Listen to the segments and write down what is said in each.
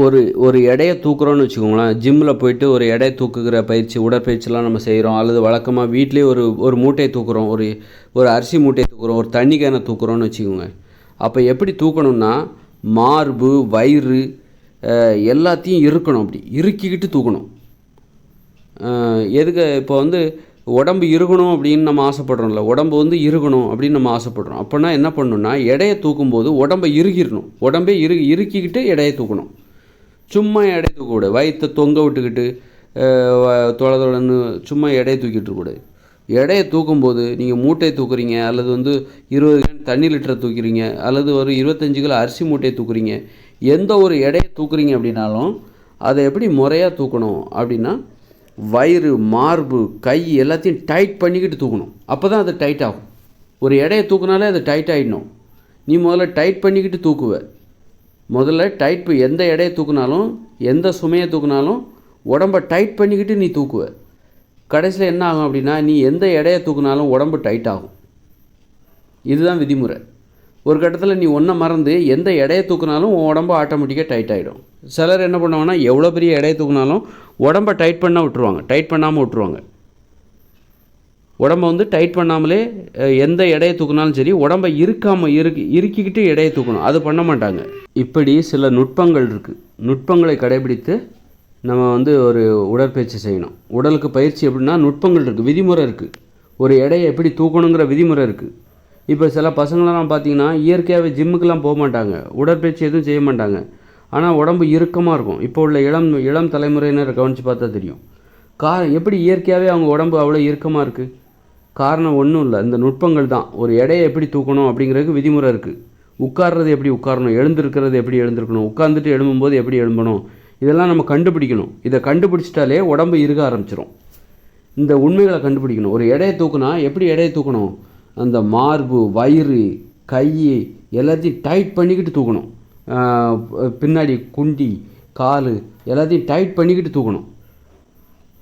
ஒரு ஒரு எடையை தூக்குறோன்னு வச்சுக்கோங்களேன் ஜிம்மில் போயிட்டு ஒரு எடையை தூக்குகிற பயிற்சி உடற்பயிற்சிலாம் நம்ம செய்கிறோம் அல்லது வழக்கமாக வீட்டிலே ஒரு ஒரு மூட்டையை தூக்குறோம் ஒரு ஒரு அரிசி மூட்டையை தூக்குறோம் ஒரு தண்ணி கேனை தூக்குறோன்னு வச்சுக்கோங்க. அப்போ எப்படி தூக்கணும்னா மார்பு வயிறு எல்லாத்தையும் இருக்கணும் அப்படி இறுக்கிக்கிட்டு தூக்கணும். எதுக்கு இப்போ வந்து உடம்பு இருக்கணும் அப்படின்னு நம்ம ஆசைப்படுறோம்ல உடம்பு வந்து இருக்கணும் அப்படின்னு நம்ம ஆசைப்படுறோம். அப்போனா என்ன பண்ணணும்னா எடையை தூக்கும்போது உடம்பை இறுகிடணும். உடம்பே இரு இறுக்கிக்கிட்டு எடையை தூக்கணும். சும்மா எடை தூக்கக்கூடாது. வயிற்றை தொங்க விட்டுக்கிட்டு தொலை தொலைன்னு சும்மா எடையை தூக்கிட்டு இருக்கக்கூடாது. எடையை தூக்கும்போது நீங்கள் மூட்டையை தூக்குறீங்க அல்லது வந்து இருபது கேன் தண்ணி லிட்டரை தூக்குறீங்க அல்லது ஒரு இருபத்தஞ்சு கிலோ அரிசி மூட்டையை தூக்குறீங்க எந்த ஒரு எடையை தூக்குறீங்க அப்படின்னாலும் அதை எப்படி முறையாக தூக்கணும் அப்படின்னா வயிறு மார்பு கை எல்லாத்தையும் டைட் பண்ணிக்கிட்டு தூக்கணும். அப்போ தான் அது டைட் ஆகும். ஒரு எடையை தூக்குனாலே அது டைட் ஆகிடணும் நீ முதல்ல டைட் பண்ணிக்கிட்டு தூக்குவ. முதல்ல டைட் எந்த எடையை தூக்குனாலும் எந்த சுமையை தூக்குனாலும் உடம்ப டைட் பண்ணிக்கிட்டு நீ தூக்குவ. கடைசியில் என்ன ஆகும் அப்படின்னா நீ எந்த எடையை தூக்குனாலும் உடம்பு டைட் ஆகும். இதுதான் விதிமுறை. ஒரு கட்டத்தில் நீ ஒன்றை மறந்து எந்த எடையை தூக்குனாலும் உன் உடம்பு ஆட்டோமேட்டிக்காக டைட் ஆகிடும் சிலர் என்ன பண்ணுவாங்கன்னா எவ்வளோ பெரிய எடையை தூக்குனாலும் உடம்பை டைட் பண்ணால் விட்டுருவாங்க. டைட் பண்ணாமல் விட்டுருவாங்க. உடம்ப வந்து டைட் பண்ணாமலே எந்த எடையை தூக்குனாலும் சரி உடம்பை இருக்காமல் இறுக்கி இறுக்கிக்கிட்டு எடையை தூக்கணும். அது பண்ண மாட்டாங்க. இப்படி சில நுட்பங்கள் இருக்குது நுட்பங்களை கடைபிடித்து நம்ம வந்து ஒரு உடற்பயிற்சி செய்யணும். உடலுக்கு பயிற்சி எப்படின்னா நுட்பங்கள் இருக்குது விதிமுறை இருக்குது ஒரு எடையை எப்படி தூக்கணுங்கிற விதிமுறை இருக்குது இப்போ சில பசங்களெல்லாம் பார்த்தீங்கன்னா இயற்கையாகவே ஜிம்முக்கெல்லாம் போக மாட்டாங்க. உடற்பயிற்சி எதுவும் செய்ய மாட்டாங்க. ஆனால் உடம்பு இறுக்கமாக இருக்கும். இப்போ உள்ள இளம் இளம் தலைமுறையினரை கவனித்து பார்த்தா தெரியும். கா எப்படி இயற்கையாகவே அவங்க உடம்பு அவ்வளோ இறுக்கமாக இருக்குது காரணம் ஒன்றும் இல்லை. இந்த நுட்பங்கள் தான். ஒரு எடையை எப்படி தூக்கணும் அப்படிங்கிறதுக்கு விதிமுறை இருக்குது உட்கார்றது எப்படி உட்காரணும்? எழுந்திருக்கிறது எப்படி எழுந்திருக்கணும்? உட்கார்ந்துட்டு எழும்பும்போது எப்படி எழும்பணும்? இதெல்லாம் நம்ம கண்டுபிடிக்கணும். இதை கண்டுபிடிச்சிட்டாலே உடம்பு இருக ஆரம்பிச்சிடும் இந்த உண்மைகளை கண்டுபிடிக்கணும். ஒரு எடையை தூக்குனா எப்படி எடையை தூக்கணும்? அந்த மார்பு வயிறு கை எல்லாத்தையும் டைட் பண்ணிக்கிட்டு தூக்கணும். பின்னாடி குண்டி கால் எல்லாத்தையும் டைட் பண்ணிக்கிட்டு தூக்கணும்.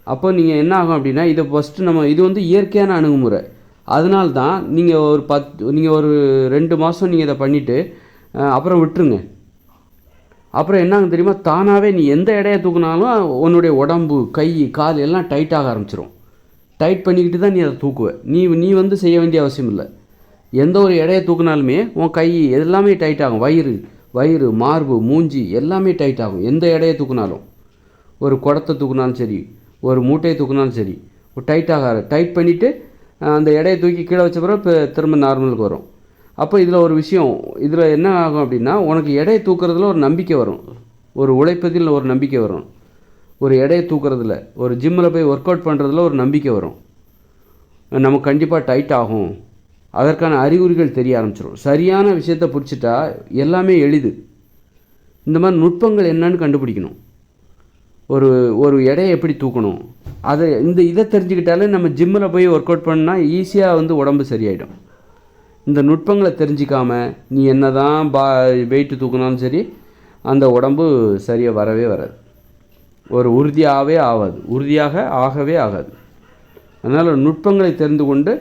அப்போ நீங்கள் என்ன ஆகும் அப்படின்னா இதை ஃபஸ்ட்டு நம்ம இது வந்து இயற்கையான அணுகுமுறை. அதனால தான் நீங்கள் ஒரு பத்து நீங்கள் ஒரு ரெண்டு மாதம் நீங்கள் இதை பண்ணிவிட்டு அப்புறம் விட்டுருங்க. அப்புறம் என்னங்க தெரியுமா? தானாகவே நீ எந்த இடையை தூக்குனாலும் உன்னுடைய உடம்பு கை கால் எல்லாம் டைட் ஆக ஆரம்பிச்சிரும். டைட் பண்ணிக்கிட்டு தான் நீ அதை தூக்குவ. நீ நீ வந்து செய்ய வேண்டிய அவசியம் இல்லை. எந்த ஒரு இடையை தூக்குனாலுமே உன் கை எல்லாமே டைட் ஆகும். வயிறு வயிறு மார்பு மூஞ்சி எல்லாமே டைட் ஆகும். எந்த இடையை தூக்குனாலும். ஒரு குடத்தை தூக்குனாலும் சரி ஒரு மூட்டையை தூக்குனாலும் சரி டைட் ஆகாது. டைட் பண்ணிவிட்டு அந்த எடையை தூக்கி கீழே வச்ச பிறகு இப்போ திரும்ப நார்மலுக்கு வரும். அப்போ இதில் ஒரு விஷயம் இதில் என்ன ஆகும் அப்படின்னா உனக்கு எடையை தூக்குறதுல ஒரு நம்பிக்கை வரும். ஒரு உழைப்பதில் ஒரு நம்பிக்கை வரும். ஒரு எடையை தூக்குறதுல ஒரு ஜிம்மில் போய் ஒர்க் அவுட் பண்ணுறதுல ஒரு நம்பிக்கை வரும். நமக்கு கண்டிப்பாக டைட் ஆகும். அதற்கான அறிகுறிகள் தெரிய ஆரம்பிச்சிடும் சரியான விஷயத்தை பிடிச்சிட்டா எல்லாமே எளிது. இந்த மாதிரி நுட்பங்கள் என்னன்னு கண்டுபிடிக்கணும். ஒரு ஒரு எடையை எப்படி தூக்கணும்? அதை இந்த இதை தெரிஞ்சுக்கிட்டாலே நம்ம ஜிம்மில் போய் ஒர்க் அவுட் பண்ணால் ஈஸியாக வந்து உடம்பு சரியாயிடும். இந்த நுட்பங்களை தெரிஞ்சிக்காமல் நீ என்ன தான் பா வெயிட்டு தூக்கினாலும் சரி அந்த உடம்பு சரியாக வரவே வராது. ஒரு உறுதியாகவே ஆகாது. உறுதியாக ஆகவே ஆகாது. அதனால் நுட்பங்களை தெரிந்து கொண்டு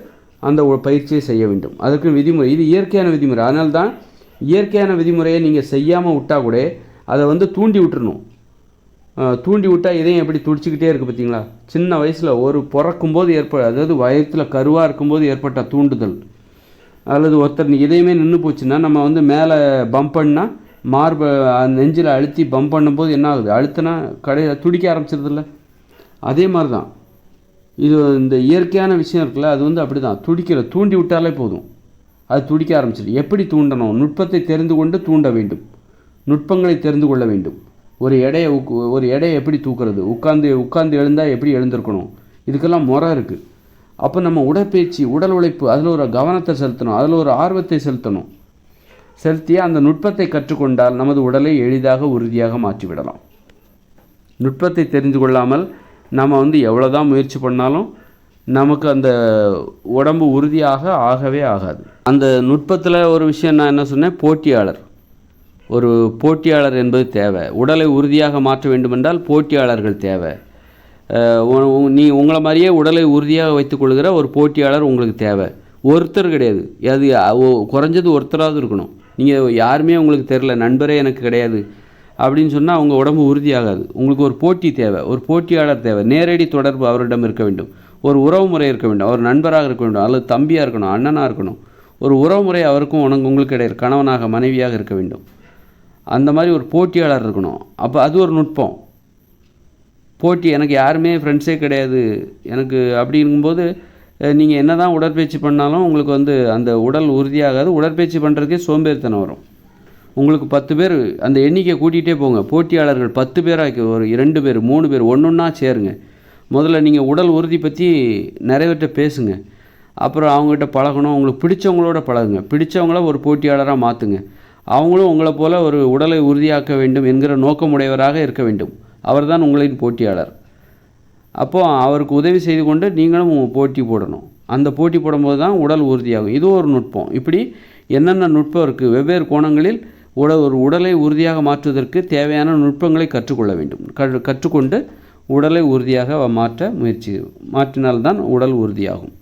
அந்த பயிற்சியை செய்ய வேண்டும். அதுக்கு விதிமுறை இது இயற்கையான விதிமுறை. அதனால்தான் இயற்கையான விதிமுறையை நீங்கள் செய்யாமல் விட்டால் கூட அதை வந்து தூண்டி விட்டுறணும். தூண்டி விட்டால் இதயம் எப்படி துடிச்சிக்கிட்டே இருக்குது பார்த்தீங்களா? சின்ன வயசில் ஒரு பிறக்கும்போது ஏற்ப அதாவது வயத்தில் கருவாக இருக்கும்போது ஏற்பட்ட தூண்டுதல். அல்லது ஒருத்தர் இதயமே நின்று போச்சுன்னா நம்ம வந்து மேலே பம்ப் பண்ணால் மார்பை நெஞ்சில் அழுத்தி பம்ப் பண்ணும்போது என்ன ஆகுது? அழுத்தினா கடையில் துடிக்க ஆரம்பிச்சிருதில்ல? அதே மாதிரி தான் இது இந்த இயற்கையான விஷயம் இருக்குல்ல அது வந்து அப்படி தான் துடிக்கிற தூண்டி விட்டாலே போதும். அது துடிக்க ஆரம்பிச்சிடும் எப்படி தூண்டணும்? நுட்பத்தை தெரிந்து கொண்டு தூண்ட வேண்டும். நுட்பங்களை தெரிந்து கொள்ள வேண்டும். ஒரு எடையை உக்- ஒரு எடையை எப்படி தூக்குறது? உட்காந்து உட்காந்து எழுந்தால் எப்படி எழுந்திருக்கணும்? இதுக்கெல்லாம் முறை இருக்குது அப்போ நம்ம உடற்பயிற்சி உடல் உழைப்பு அதில் ஒரு கவனத்தை செலுத்தணும் அதில் ஒரு ஆர்வத்தை செலுத்தணும். செலுத்திய அந்த நுட்பத்தை கற்றுக்கொண்டால் நமது உடலை எளிதாக உறுதியாக மாற்றிவிடலாம். நுட்பத்தை தெரிந்து கொள்ளாமல் நம்ம வந்து எவ்வளோ தான் முயற்சி பண்ணாலும் நமக்கு அந்த உடம்பு உறுதியாக ஆகவே ஆகாது. அந்த நுட்பத்தில் ஒரு விஷயம் நான் என்ன சொன்னேன்? போட்டியாளர். ஒரு போட்டியாளர் என்பது தேவை. உடலை உறுதியாக மாற்ற வேண்டுமென்றால் போட்டியாளர்கள் தேவை. நீ உங்களை மாதிரியே உடலை உறுதியாக வைத்துக்கொள்கிற ஒரு போட்டியாளர் உங்களுக்கு தேவை. ஒருத்தர் கிடையாது. அது குறைஞ்சது ஒருத்தராவது இருக்கணும். நீங்கள் யாருமே உங்களுக்கு தெரில நண்பரே எனக்கு கிடையாது அப்படின்னு சொன்னால் அவங்க உடம்பு உறுதியாகாது. உங்களுக்கு ஒரு போட்டி தேவை. ஒரு போட்டியாளர் தேவை. நேரடி தொடர்பு அவரிடம் இருக்க வேண்டும். ஒரு உறவு முறை இருக்க வேண்டும். அவர் நண்பராக இருக்க வேண்டும். அல்லது தம்பியாக இருக்கணும் அண்ணனாக இருக்கணும். ஒரு உறவு முறை அவருக்கும் உனக்கு உங்களுக்கு இடையில் கணவனாக மனைவியாக இருக்க வேண்டும். அந்த மாதிரி ஒரு போட்டியாளர் இருக்கணும். அப்போ அது ஒரு நுட்பம். போட்டி எனக்கு யாருமே ஃப்ரெண்ட்ஸே கிடையாது. எனக்கு அப்படிங்கும்போது நீங்கள் என்ன தான் உடற்பயிற்சி பண்ணாலும் உங்களுக்கு வந்து அந்த உடல் உறுதியாகாது. உடற்பயிற்சி பண்ணுறதுக்கே சோம்பேறித்தனம் வரும். உங்களுக்கு பத்து பேர் அந்த எண்ணிக்கை கூட்டிகிட்டே போங்க. போட்டியாளர்கள் பத்து பேராக ஒரு இரண்டு பேர் மூணு பேர் ஒன்று ஒன்றா சேருங்க. முதல்ல நீங்கள் உடல் உறுதி பற்றி நிறைய பேசுங்க. அப்புறம் அவங்ககிட்ட பழகணும். உங்களுக்கு பிடிச்சவங்களோட பழகுங்க. பிடிச்சவங்கள ஒரு போட்டியாளராக மாற்றுங்க அவங்களும் உங்களை போல ஒரு உடலை உறுதியாக்க வேண்டும் என்கிற நோக்கமுடையவராக இருக்க வேண்டும். அவர்தான் உங்களின் போட்டியாளர். அப்போது அவருக்கு உதவி செய்து கொண்டு நீங்களும் போட்டி போடணும். அந்த போட்டி போடும்போது தான் உடல் உறுதியாகும். இது ஒரு நுட்பம். இப்படி என்னென்ன நுட்பம் இருக்குது வெவ்வேறு கோணங்களில் உட ஒரு உடலை உறுதியாக மாற்றுவதற்கு தேவையான நுட்பங்களை கற்றுக்கொள்ள வேண்டும். க கற்றுக்கொண்டு உடலை உறுதியாக மாற்ற முயற்சி மாற்றினால்தான் உடல் உறுதியாகும்.